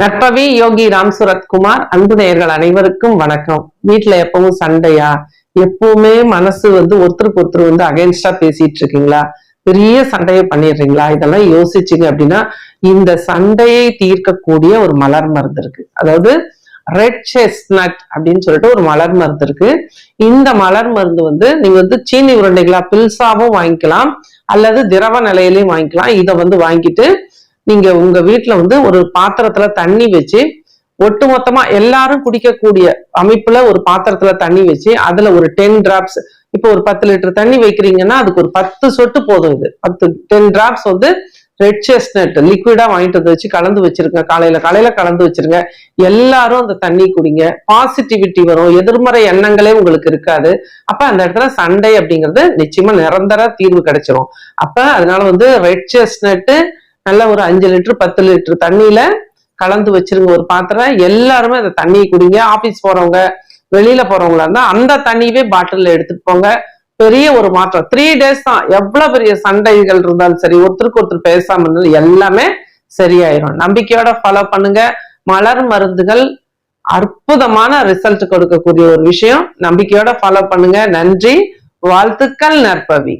நட்பவி யோகி ராம் சுரத்குமார் அன்பு நேயர்கள் அனைவருக்கும் வணக்கம். வீட்டுல எப்பவும் சண்டையா? எப்பவுமே மனசு வந்து ஒருத்தருக்கு ஒருத்தர் வந்து அகைன்ஸ்டா பேசிட்டு இருக்கீங்களா பெரிய சண்டையை பண்ணிடுறீங்களா? இதெல்லாம் யோசிச்சிங்க அப்படின்னா இந்த சண்டையை தீர்க்கக்கூடிய ஒரு மலர் மருந்து இருக்கு. அதாவது ரெட் செஸ்னட் அப்படின்னு சொல்லிட்டு ஒரு மலர் மருந்து இருக்கு. இந்த மலர் மருந்து வந்து நீங்க வந்து சீனி உருண்டைகளா பில்சாவும் வாங்கிக்கலாம் அல்லது திரவ நிலையிலையும் வாங்கிக்கலாம். இதை வந்து வாங்கிட்டு நீங்க உங்க வீட்டுல வந்து ஒரு பாத்திரத்துல தண்ணி வச்சு ஒட்டு மொத்தமா எல்லாரும் குடிக்கக்கூடிய அமைப்புல ஒரு பாத்திரத்துல தண்ணி வச்சு அதுல ஒரு டென் டிராப்ஸ் இப்போ ஒரு பத்து லிட்டர் தண்ணி வைக்கிறீங்கன்னா அதுக்கு ஒரு பத்து சொட்டு போதும் இது. பத்து டென் டிராப்ஸ் வந்து ரெட் செஸ்னட் லிக்விடா வாங்கிட்டு வந்து வச்சு கலந்து வச்சிருங்க. காலையில காலையில கலந்து வச்சிருங்க. எல்லாரும் அந்த தண்ணி குடிங்க. பாசிட்டிவிட்டி வரும். எதிர்மறை எண்ணங்களே உங்களுக்கு இருக்காது. அப்ப அந்த இடத்துல சண்டை அப்படிங்கிறது நிச்சயமா நிரந்தர தீர்வு கிடைச்சிரும். அப்ப அதனால வந்து ரெட் செஸ்னட்டு நல்ல ஒரு அஞ்சு லிட்டர் பத்து லிட்டர் தண்ணியில கலந்து வச்சிருங்க. ஒரு பாத்திரம் எல்லாருமே அந்த தண்ணியை குடிங்க. ஆபீஸ் போறவங்க வெளியில போறவங்களா இருந்தா அந்த தண்ணியவே பாட்டில்ல எடுத்துட்டு போங்க. பெரிய ஒரு மாற்றம். த்ரீ டேஸ் தான். எவ்வளவு பெரிய சண்டைகள் இருந்தாலும் சரி ஒருத்தருக்கு ஒருத்தர் பேசாம இருந்தாலும் எல்லாமே சரியாயிரும். நம்பிக்கையோட ஃபாலோ பண்ணுங்க. மலர் மருந்துகள் அற்புதமான ரிசல்ட் கொடுக்கக்கூடிய ஒரு விஷயம். நம்பிக்கையோட ஃபாலோ பண்ணுங்க. நன்றி. வாழ்த்துக்கள் நற்பவி.